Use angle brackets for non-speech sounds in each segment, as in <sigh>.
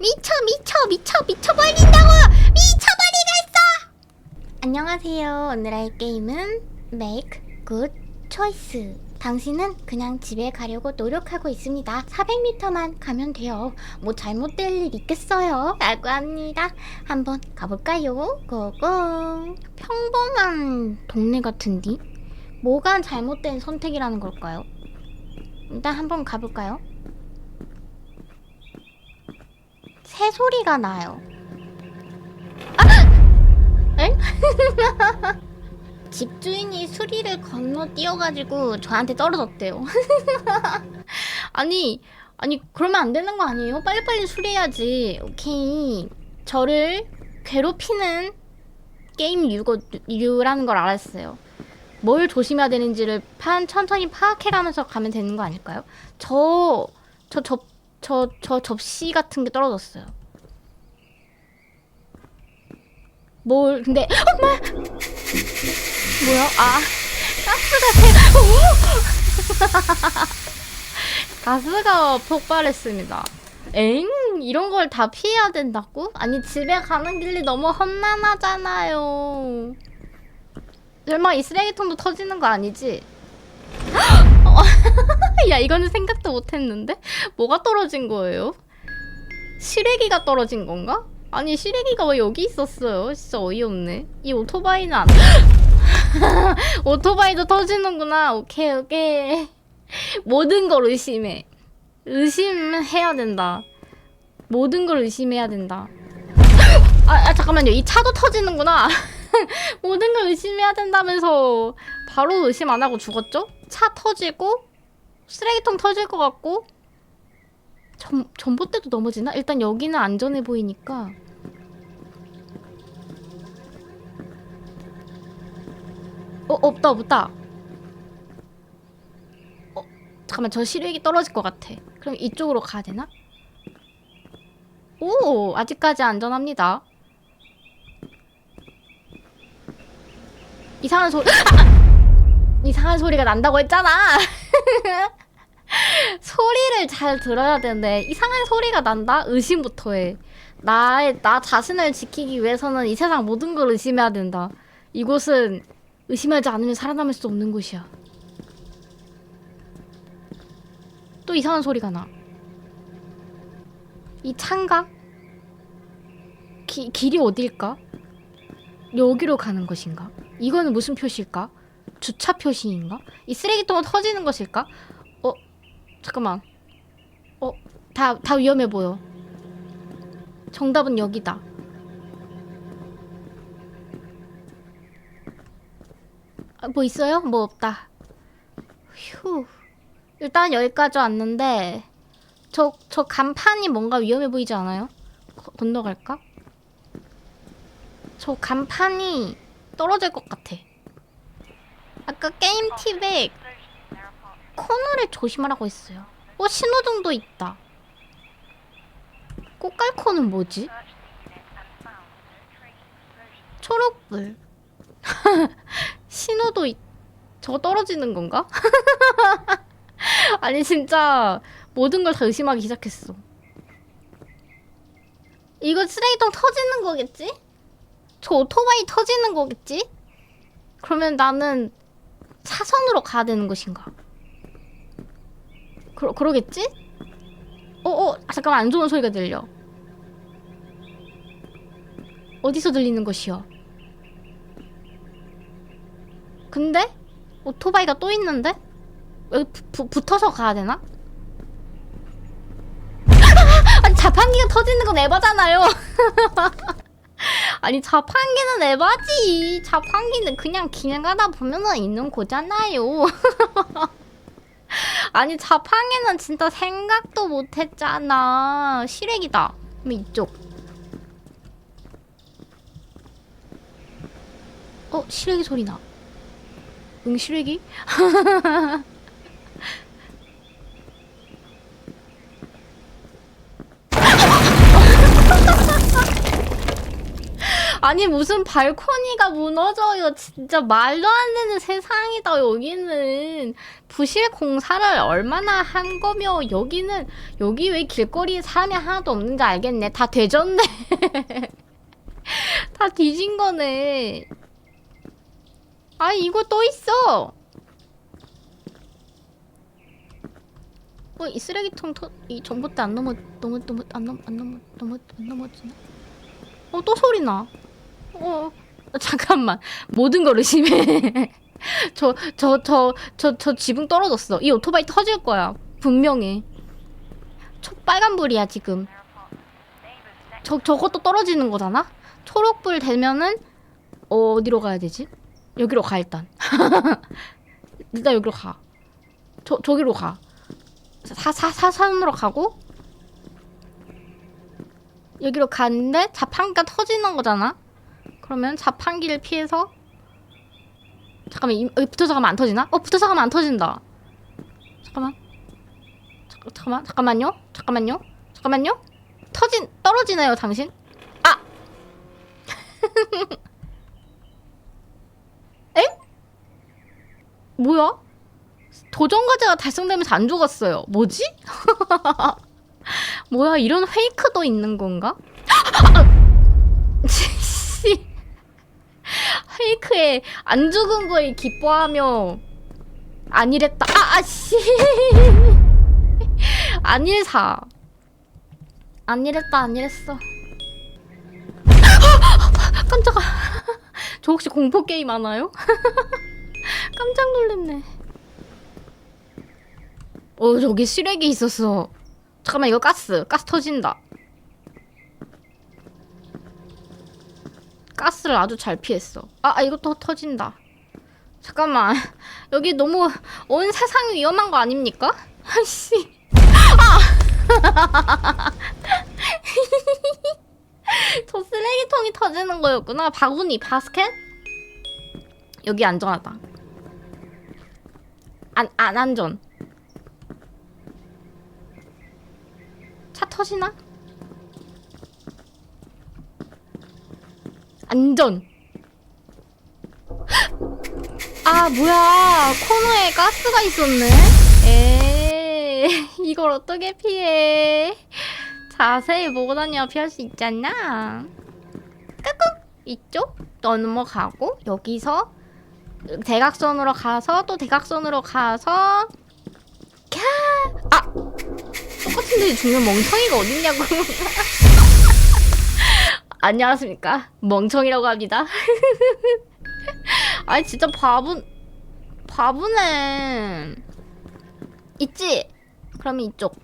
미쳐 미쳐 미쳐 미쳐버린다고! 미쳐버리겠어! 안녕하세요. 오늘 할 게임은 Make Good Choice. 당신은 그냥 집에 가려고 노력하고 있습니다. 400m만 가면 돼요. 뭐 잘못될 일 있겠어요? 라고 합니다. 한번 가볼까요? 고고! 평범한 동네 같은디 뭐가 잘못된 선택이라는 걸까요? 일단 한번 가볼까요 새 소리가 나요. 아! 에? <laughs> 집주인이 수리를 건너 뛰어가지고 저한테 떨어졌대요. <laughs> 아니, 아니 그러면 안 되는 거 아니에요? 빨리빨리 수리해야지. 오케이. 저를 괴롭히는 게임 유거, 유라는 걸 알았어요. 뭘 조심해야 되는지를 판 천천히 파악해가면서 가면 되는 거 아닐까요? 저, 저, 저, 저, 저 접시 같은 게 떨어졌어요. 뭘, 근데, 엄마! 뭐야? 아, 가스가 새, 오! <laughs> 가스가 폭발했습니다. 엥? 이런 걸 다 피해야 된다고? 아니, 집에 가는 길이 너무 험난하잖아요. 설마 이 쓰레기통도 터지는 거 아니지? <laughs> 야 이거는 생각도 못했는데 뭐가 떨어진 거예요? 시래기가 떨어진 건가? 아니 시래기가 왜 여기 있었어요? 진짜 어이없네. 이 오토바이는 안. <laughs> 오토바이도 터지는구나. 오케이 오케이. 모든 걸 의심해. 의심해야 된다. 모든 걸 의심해야 된다. 아, 아 잠깐만요. 이 차도 터지는구나. <laughs> 모든 걸 의심해야 된다면서 바로 의심 안 하고 죽었죠? 차 터지고 쓰레기통 터질 것 같고 전, 전봇대도 넘어지나? 일단 여기는 안전해 보이니까 어 없다 없다 어 잠깐만 저 시력이 떨어질 것 같아 그럼 이쪽으로 가야 되나? 오 아직까지 안전합니다 이상한 소리 아! 이상한 소리가 난다고 했잖아 <laughs> 소리를 잘 들어야 되는데 이상한 소리가 난다? 의심부터 해. 나의 나 자신을 지키기 위해서는 이 세상 모든 걸 의심해야 된다. 이곳은 의심하지 않으면 살아남을 수 없는 곳이야. 또 이상한 소리가 나. 이 창가? 기, 길이 어딜까? 여기로 가는 것인가? 이거는 무슨 표시일까? 주차 표시인가? 이 쓰레기통은 터지는 것일까? 어, 잠깐만. 어, 다, 다 위험해 보여. 정답은 여기다. 아, 뭐 있어요? 뭐 없다. 휴. 일단 여기까지 왔는데, 저, 저 간판이 뭔가 위험해 보이지 않아요? 거- 건너갈까? 저 간판이 떨어질 것 같아. 아까 게임 팁에 코너를 조심하라고 했어요. 어, 신호등도 있다. 꽃갈코는 뭐지? 초록불. <laughs> 신호도 있... 저거 떨어지는 건가? <laughs> 아니 진짜 모든 걸 다 의심하기 시작했어. 이거 쓰레기통 터지는 거겠지? 저 오토바이 터지는 거겠지? 그러면 나는 차선으로 가야 되는 것인가? 그러, 그러겠지? 어, 어, 아, 잠깐만, 안 좋은 소리가 들려. 어디서 들리는 것이여? 근데? 오토바이가 또 있는데? 여기 부, 부, 붙어서 가야 되나? <laughs> 아니, 자판기가 터지는 건 에바잖아요. <laughs> 아니, 자판기는 에바지. 자판기는 그냥 길 가다 보면은 있는 거잖아요. <laughs> 아니 자판기는 진짜 생각도 못했잖아 시래기다 그럼 이쪽 어 시래기 소리 나 응 시래기? <laughs> 아니 무슨 발코니가 무너져요. 진짜 말도 안 되는 세상이다. 여기는 부실 공사를 얼마나 한 거며 여기는 여기 왜 길거리에 사람이 하나도 없는지 알겠네. 다 되졌네. <laughs> 다 뒤진 거네. 아 이거 또 있어. 어, 이 쓰레기통 터, 이 전봇대 안 넘어 넘어 넘어 안 넘어 안 넘어 안 넘어지나? 어 또 소리 나. 어 어, 잠깐만 모든 걸 의심해. <laughs> 저 저 저 저 저 지붕 떨어졌어. 이 오토바이 터질 거야 분명히. 초 빨간불이야 지금. 저 저것도 떨어지는 거잖아. 초록불 되면은 어, 어디로 가야 되지? 여기로 가 일단. <laughs> 일단 여기로 가. 저 저기로 가. 사, 사, 사선으로 가고 여기로 가는데 자판기가 터지는 거잖아 그러면 자판기를 피해서 잠깐만 이, 붙어서 가면 안 터지나? 어 붙어서 가면 안 터진다 잠깐만 잠, 잠깐만 잠깐만요 잠깐만요 잠깐만요 터진 떨어지나요 당신? 아! <laughs> 에? 뭐야? 도전 과제가 달성되면서 안 죽었어요. 뭐지? <laughs> 뭐야 이런 페이크도 있는 건가? 씨. 페이크에 안 죽은 거에 기뻐하며 아니랬다. 아, 아씨. 아닐사. 아니랬다 아니랬어. 깜짝아. <laughs> 저 혹시 공포 게임 하나요? <laughs> 깜짝 놀랐네. 어 저기 쓰레기 있었어 잠깐만 이거 가스 가스 터진다 가스를 아주 잘 피했어. 아, 아또 터진다. 잠깐만. <laughs> 여기 너무 온 세상이 위험한 거 아닙니까? <laughs> 아씨. 아! <laughs> 저 쓰레기통이 터지는 거였구나. 바구니 바스켓? 여기 안전하다. 안, 안 안전. 차 터지나? 안전. 아 뭐야 코너에 가스가 있었네. 에 이걸 어떻게 피해? 자세히 보고 다녀야 피할 수 있잖아. 까꿍 이쪽 넘어가고 여기서 대각선으로 가서 또 대각선으로 가서 캬! 아 똑같은 데 죽는 멍청이가 어딨냐고. <laughs> 안녕하십니까. 멍청이라고 합니다. <laughs> 아니, 진짜 바보, 바보네. 있지? 그러면 이쪽.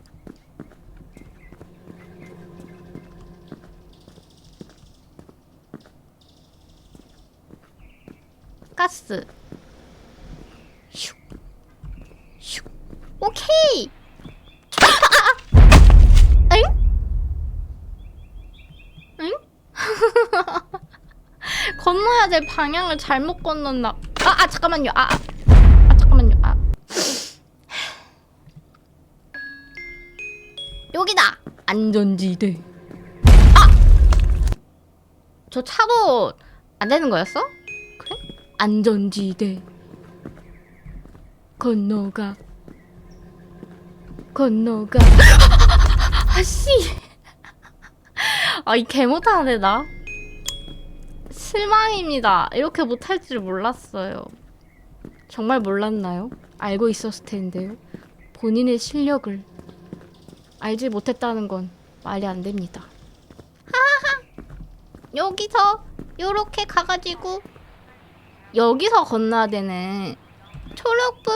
가스. 슉. 슉. 오케이! 엥? 엥? <laughs> 건너야 될 방향을 잘못 건넜나? 아, 아 잠깐만요. 아, 아, 아 잠깐만요. 아. 여기다. 안전지대. 아! 저 차도 안 되는 거였어? 그래? 안전지대. 건너가. 건너가. <gasps> 아씨. 아, 이 개 못하네, 나. 실망입니다. 이렇게 못할 줄 몰랐어요. 정말 몰랐나요? 알고 있었을 텐데요. 본인의 실력을 알지 못했다는 건 말이 안 됩니다. 하하하! 여기서 요렇게 가가지고 여기서 건너야 되네. 초록불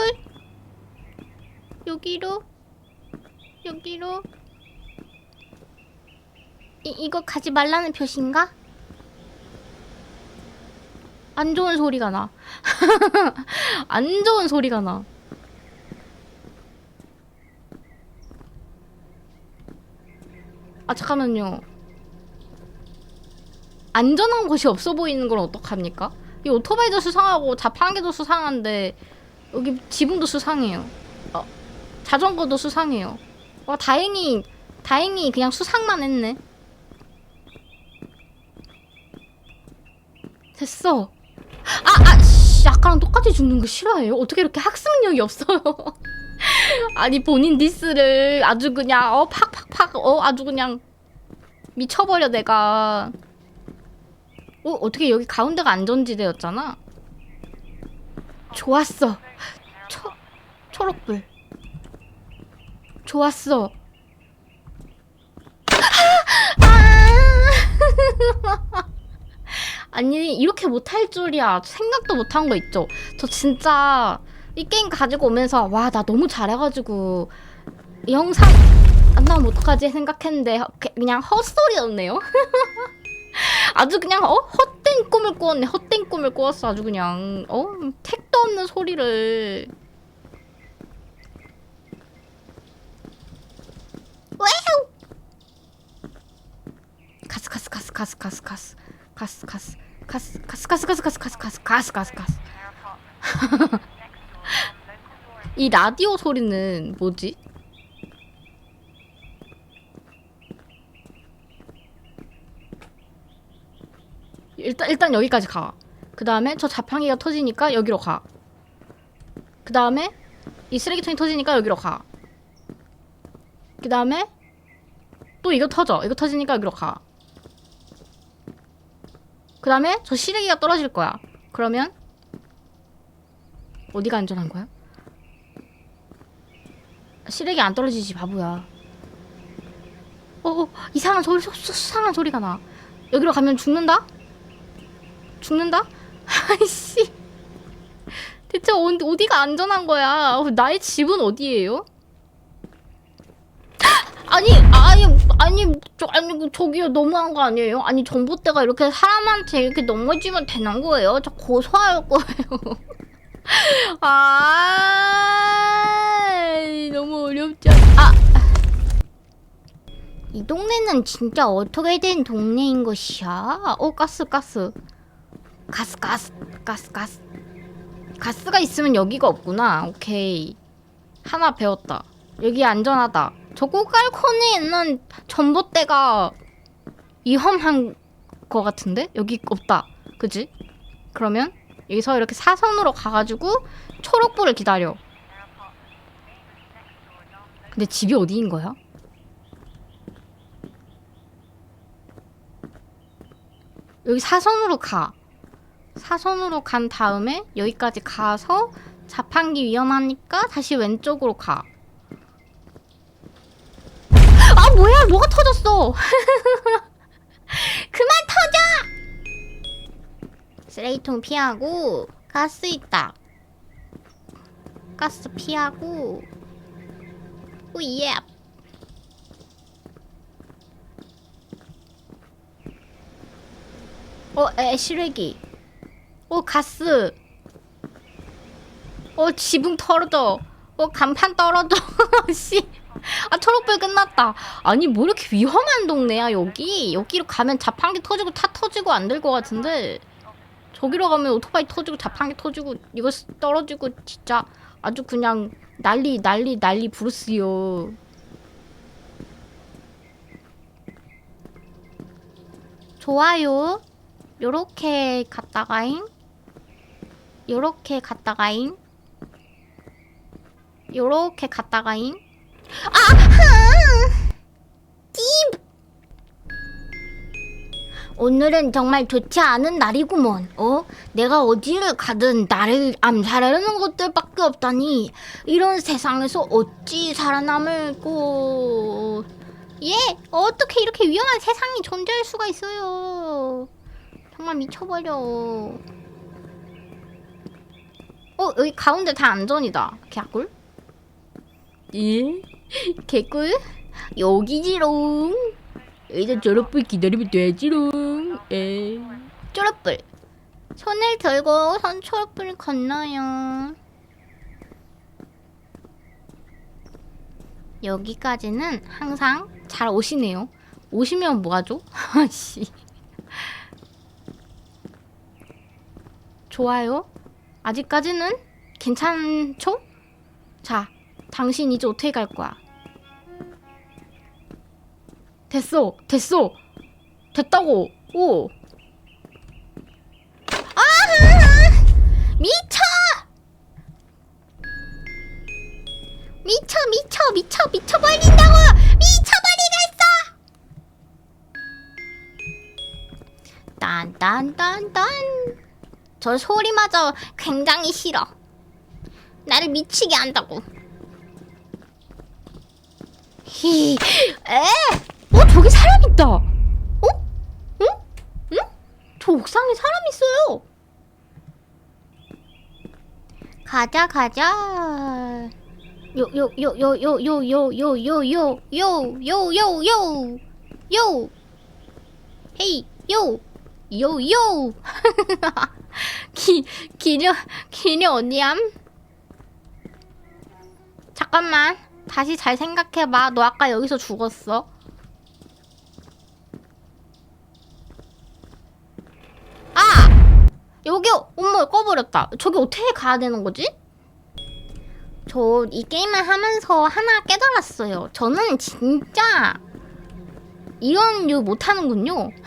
여기로 여기로 이, 이거 가지 말라는 표시인가? 안 좋은 소리가 나. <laughs> 안 좋은 소리가 나. 아, 잠깐만요. 안전한 곳이 없어 보이는 걸 어떡합니까? 이 오토바이도 수상하고 자판기도 수상한데 여기 지붕도 수상해요. 어, 자전거도 수상해요. 와, 다행히 다행히 그냥 수상만 했네. 됐어. 아, 아, 씨, 아까랑 똑같이 죽는 거 싫어해요? 어떻게 이렇게 학습력이 없어요? <laughs> 아니, 본인 디스를 아주 그냥, 어, 팍팍팍, 어, 아주 그냥 미쳐버려, 내가. 어, 어떻게 여기 가운데가 안전지대였잖아? 좋았어. 초, 초록불. 좋았어. 아! 아 <laughs> 니 이렇게 못할 줄이야. 생각도 못한 거 있죠. 저 진짜 이 게임 가지고 오면서 와 나 너무 잘해가지고 이 영상 안 나오면 어떡하지 생각했는데 허- 그냥 헛소리였네요. <laughs> 아주 그냥 어? 헛된 꿈을 꾸었네. 헛된 꿈을 꾸었어. 아주 그냥 어? 택도 없는 소리를. 와우! 가스 가스 가스 가스 가스 가스 가스 가스 가스 가스 가스 가스 가스 가스 가스 가스 가스 가스 <laughs> 이 라디오 소리는 뭐지? 일단 일단 여기까지 가. 그 다음에 저 자판기가 터지니까 여기로 가. 그 다음에 이 쓰레기통이 터지니까 여기로 가. 그 다음에 또 이거 터져. 이거 터지니까 여기로 가. 그 다음에 저 시래기가 떨어질 거야. 그러면 어디가 안전한 거야? 시래기 안 떨어지지 바보야. 어, 어 이상한 소리 수, 수, 수상한 소리가 나. 여기로 가면 죽는다? 죽는다? <laughs> 아이씨. 대체 어, 어디가 안전한 거야? 어, 나의 집은 어디예요? <gasps> 아니, 아니, 아니, 저, 아니, 저기요, 너무한 거 아니에요? 아니, 전봇대가 이렇게 사람한테 이렇게 넘어지면 되는 거예요? 저 고소할 거예요. <laughs> 아, 너무 어렵지 않... 아! 이 동네는 진짜 어떻게 된 동네인 것이야? 어, 가스, 가스. 가스, 가스, 가스, 가스. 가스가 있으면 여기가 없구나. 오케이. 하나 배웠다. 여기 안전하다. 저 꼬깔콘에 있는 전봇대가 위험한 거 같은데? 여기 없다. 그지? 그러면 여기서 이렇게 사선으로 가가지고 초록불을 기다려. 근데 집이 어디인 거야? 여기 사선으로 가. 사선으로 간 다음에 여기까지 가서 자판기 위험하니까 다시 왼쪽으로 가. 아 뭐야? 뭐가 터졌어? <laughs> 그만 터져! 쓰레기통 피하고 가스 있다. 가스 피하고. 오예. 어 에 시래기. 어 가스. 어 지붕 떨어져. 어 간판 떨어져. <laughs> 씨 아 초록불 끝났다. 아니 뭐 이렇게 위험한 동네야 여기? 여기로 가면 자판기 터지고 차 터지고 안 될 것 같은데 저기로 가면 오토바이 터지고 자판기 터지고 이거 스- 떨어지고 진짜 아주 그냥 난리 난리 난리 부르스요. 좋아요. 요렇게 갔다가잉. 요렇게 갔다가잉. 요렇게 갔다가잉. 오늘은 정말 좋지 않은 날이구먼. 어? 내가 어디를 가든 나를 암살하려는 것들밖에 없다니. 이런 세상에서 어찌 살아남을꼬. 예, 어떻게 이렇게 위험한 세상이 존재할 수가 있어요. 정말 미쳐버려. 어, 여기 가운데 다 안전이다. 개꿀? 예? <laughs> 개꿀? 여기지롱. 이제 졸업불 기다리면 되지롱. 에. 졸업불. 손을 들고 선 초록불을 건너요. 여기까지는 항상 잘 오시네요. 오시면 뭐하죠? <laughs> 아씨. 좋아요. 아직까지는 괜찮죠? 자, 당신 이제 어떻게 갈 거야? 됐어, 됐어, 됐다고. 오. 미쳐! 미쳐 미쳐 미쳐 미쳐 버린다고! 미쳐 버리겠어! 딴딴딴딴 저 소리마저 굉장히 싫어 나를 미치게 한다고 히, 에? 어 저기 사람 있다 어? 응? 응? 저 옥상에 사람 있어요 가자 가자 요 요 요 요 요 요 요 요 요 요 요 요 요 요 요 헤이 요 요 요 기 기려 기려 어디함? 잠깐만 다시 잘 생각해봐 너 아까 여기서 죽었어 아 여기 어머 꺼버렸다 저기 어떻게 가야 되는 거지? 저 이 게임을 하면서 하나 깨달았어요 저는 진짜 이런 류 못하는군요 <laughs>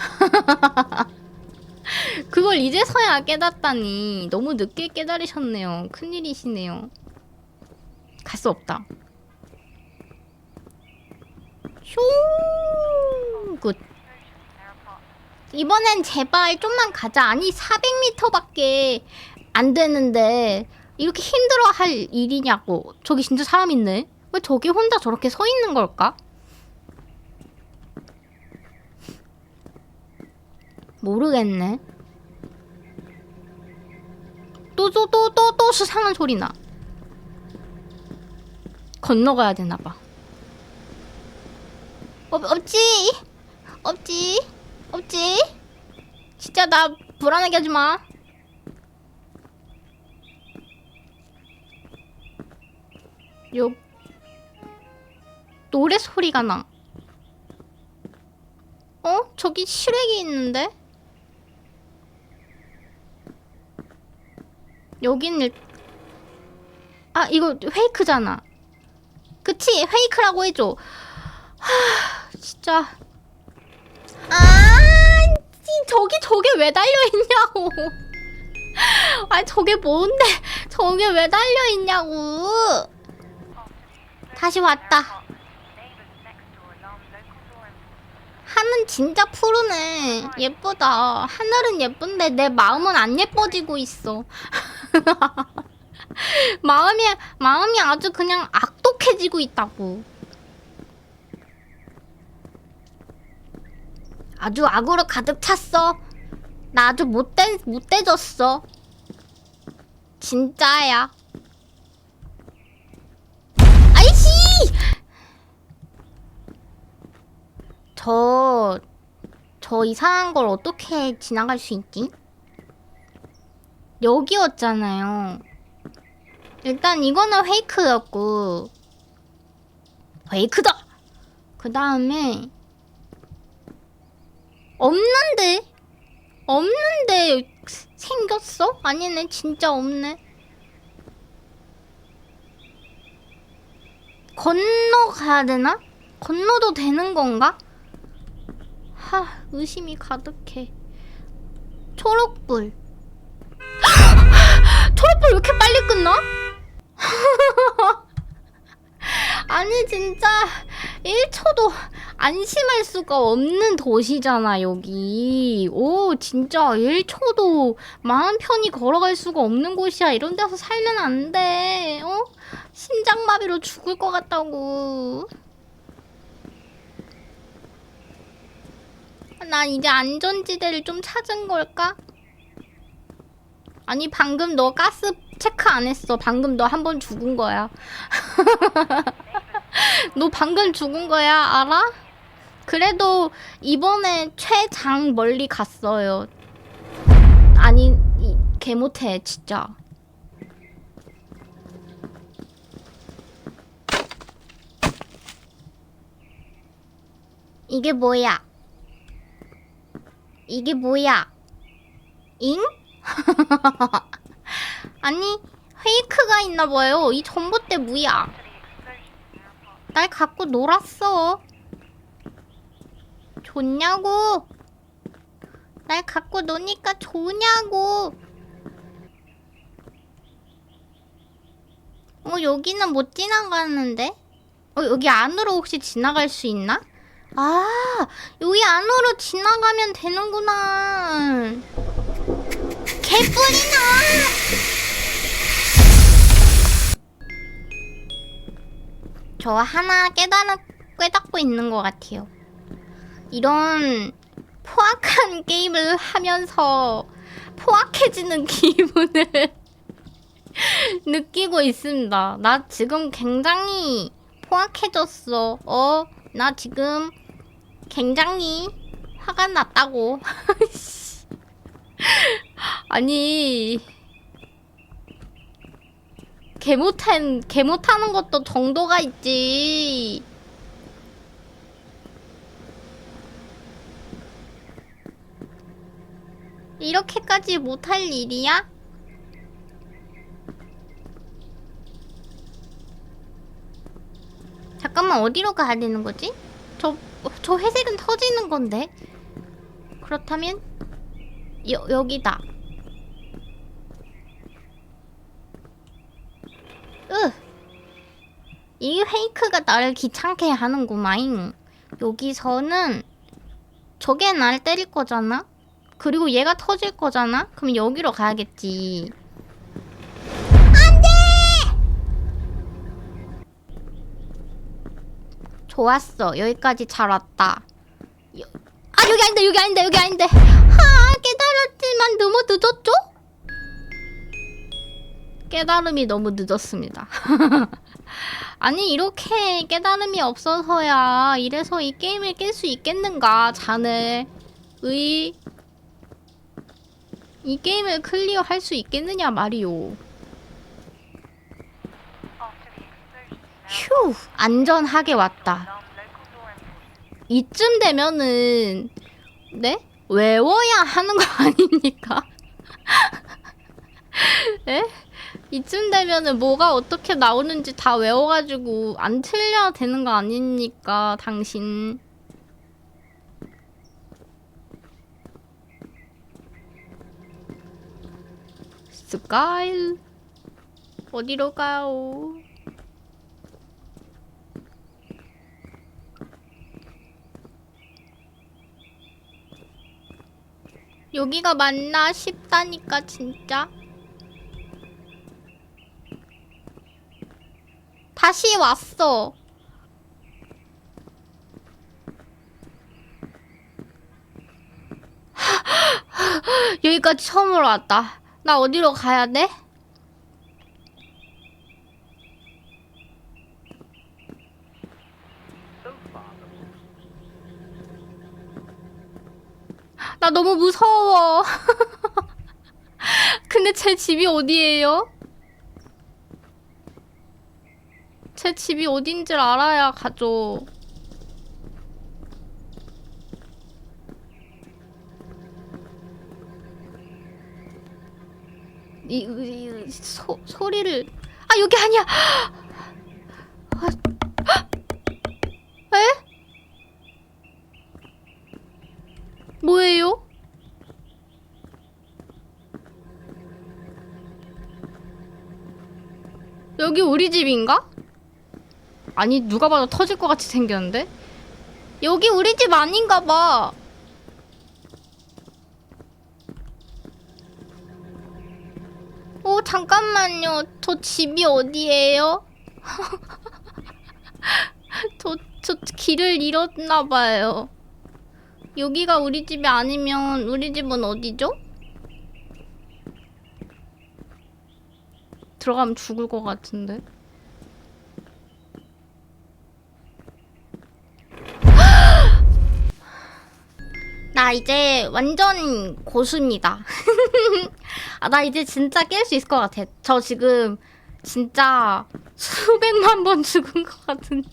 그걸 이제서야 깨닫다니 너무 늦게 깨달으셨네요. 큰일이시네요. 갈 수 없다. 슝 굿. 이번엔 제발 좀만 가자. 아니 400m밖에 안 되는데 이렇게 힘들어 할 일이냐고. 저기 진짜 사람 있네. 왜 저기 혼자 저렇게 서 있는 걸까? 모르겠네. 또 또 또 또 또 수상한 소리 나. 건너가야 되나 봐. 없, 없지. 없지. 없지. 진짜 나 불안하게 하지 마. 요 노래 소리가 나. 어? 저기 실외기 있는데? 여긴 일... 아 이거 페이크잖아 그치 페이크라고 해줘 하 진짜. 아 씨, 저기 저게 왜 달려 있냐고. <laughs> 아 저게 뭔데? 저게 왜 달려 있냐고. 다시 왔다. 하늘 진짜 푸르네. 예쁘다. 하늘은 예쁜데 내 마음은 안 예뻐지고 있어. <laughs> 마음이 마음이 아주 그냥 악독해지고 있다고. 아주 악으로 가득 찼어. 나 아주 못된 못돼졌어. 진짜야. 아이씨! 저, 저 이상한 걸 어떻게 지나갈 수 있지? 여기였잖아요. 일단 이거는 페이크였고 페이크다. 그 다음에 없는데 없는데 생겼어? 아니네 진짜 없네. 건너가야 되나? 건너도 되는 건가? 하 의심이 가득해. 초록불. <gasps> 초록불 왜 이렇게 빨리 끝나? <laughs> 아니 진짜 1초도 안심할 수가 없는 도시잖아 여기 오 진짜 1초도 마음 편히 걸어갈 수가 없는 곳이야 이런 데서 살면 안 돼 어? 심장마비로 죽을 것 같다고 난 이제 안전지대를 좀 찾은 걸까? 아니 방금 너 가스 체크 안 했어. 방금 너 한 번 죽은 거야. <laughs> 너 방금 죽은 거야. 알아? 그래도 이번에 최장 멀리 갔어요. 아니 이, 개 못해 진짜. 이게 뭐야? 이게 뭐야? 잉? <laughs> 아니 페이크가 있나 봐요. 이 전봇대 뭐야? 날 갖고 놀았어. 좋냐고? 날 갖고 노니까 좋냐고? 어, 여기는 못 지나가는데? 어, 여기 안으로 혹시 지나갈 수 있나? 아, 여기 안으로 지나가면 되는구나. 개뿔이 나! 저 하나 깨달은, 깨닫고 있는 것 같아요. 이런 포악한 게임을 하면서 포악해지는 <laughs> 기분을 느끼고 있습니다. 나 지금 굉장히 포악해졌어. 어, 나 지금 굉장히 화가 났다고. <laughs> 아니, 개 못한, 개 못하는 것도 정도가 있지. 이렇게까지 못할 일이야? 잠깐만 어디로 가야 되는 거지? 저, 저 회색은 터지는 건데 그렇다면 여, 여기다 으! 이 페이크가 나를 귀찮게 하는구마잉 여기서는 저게 날 때릴 거잖아? 그리고 얘가 터질 거잖아? 그럼 여기로 가야겠지 좋았어. 여기까지 잘 왔다. 여... 아 여기 아닌데 여기 아닌데 여기 아닌데. 아 깨달았지만 너무 늦었죠? 깨달음이 너무 늦었습니다. <laughs> 아니 이렇게 깨달음이 없어서야 이래서 이 게임을 깰 수 있겠는가 자네 의... 이 게임을 클리어 할 수 있겠느냐 말이오. 휴 안전하게 왔다. 이쯤 되면은 네 외워야 하는 거 아닙니까? <laughs> 에? 이쯤 되면은 뭐가 어떻게 나오는지 다 외워가지고 안 틀려야 되는 거 아닙니까 당신? 스카일 어디로 가요? 여기가 맞나 싶다니까 진짜. 다시 왔어. <laughs> 여기까지 처음으로 왔다. 나 어디로 가야 돼? 나 너무 무서워. <laughs> 근데 제 집이 어디예요? 제 집이 어딘지를 알아야 가죠. 이, 이 소, 소리를 아 여기 아니야. 아, 에? 뭐예요? 여기 우리 집인가? 아니 누가 봐도 터질 것 같이 생겼는데? 여기 우리 집 아닌가 봐. 잠깐만요. 저 집이 어디예요? <laughs> 저, 저 길을 잃었나 봐요. 여기가 우리 집이 아니면 우리 집은 어디죠? 들어가면 죽을 것 같은데. 이제 완전 고수입니다. <laughs> 아, 나 이제 진짜 깰 수 있을 것 같아. 저 지금 진짜 수백만 번 <laughs> 죽은 것 같은.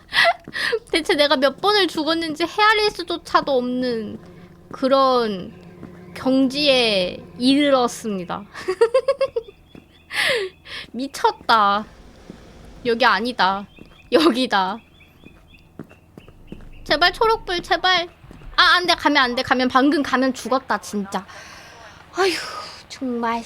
<laughs> 대체 내가 몇 번을 죽었는지 헤아릴 수조차도 없는 그런 경지에 이르렀습니다. 미쳤다. 여기 아니다. 여기다. 제발 초록불 제발. 아, 안 돼. 가면 안 돼. 가면 방금 가면 죽었다, 진짜. 아휴, 정말.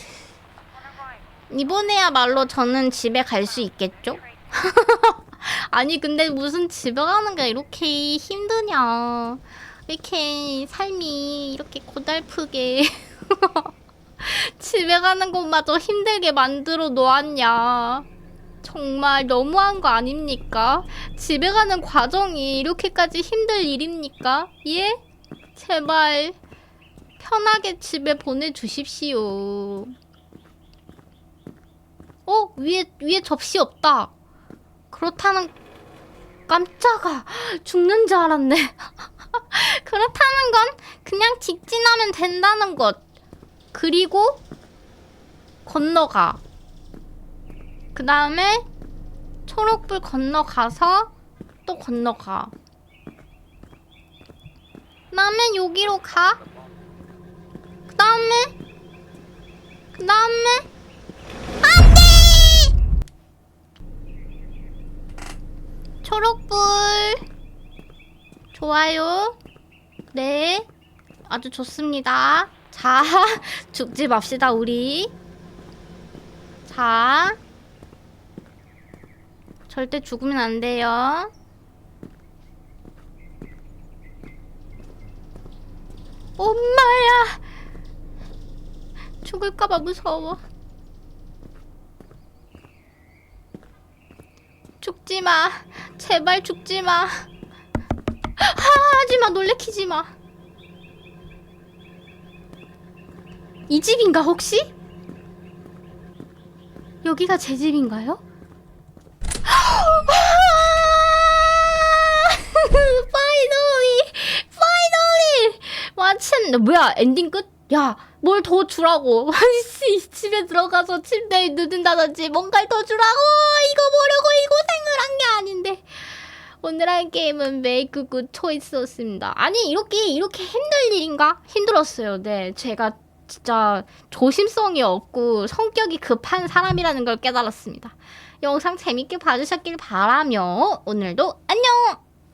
이번에야말로 저는 집에 갈 수 있겠죠? <laughs> 아니 근데 무슨 집에 가는 게 이렇게 힘드냐 이렇게 삶이 이렇게 고달프게 <laughs> 집에 가는 것마저 힘들게 만들어 놓았냐 정말 너무한 거 아닙니까? 집에 가는 과정이 이렇게까지 힘들 일입니까? 예? 제발 편하게 집에 보내주십시오. 어? 위에, 위에 접시 없다. 그렇다는, 깜짝아. 죽는 줄 알았네. <laughs> 그렇다는 건 그냥 직진하면 된다는 것. 그리고 건너가. 그 다음에 초록불 건너가서 또 건너가. 그 다음에 여기로 가. 그 다음에 그 다음에 안돼! 초록불. 좋아요. 네. 아주 좋습니다. 자 <laughs> 죽지 맙시다 우리. 자 절대 죽으면 안 돼요 엄마야 죽을까봐 무서워. 죽지 마. 제발 죽지 마. 하지 마. 놀래키지 마. 이 집인가 혹시? 여기가 제 집인가요? 파이널리! 파이널리! 마침 뭐야 엔딩 끝? 야, 뭘 더 주라고. <laughs> 아이씨, 집에 들어가서 침대에 누든다든지 뭔가를 더 주라고. 이거 보려고 이 고생을 한 게 아닌데. 오늘 할 게임은 메이크 굿 초이스였습니다. 아니, 이렇게, 이렇게 힘들 일인가? 힘들었어요. 네. 제가 진짜 조심성이 없고 성격이 급한 사람이라는 걸 깨달았습니다. 영상 재밌게 봐주셨길 바라며 오늘도 안녕!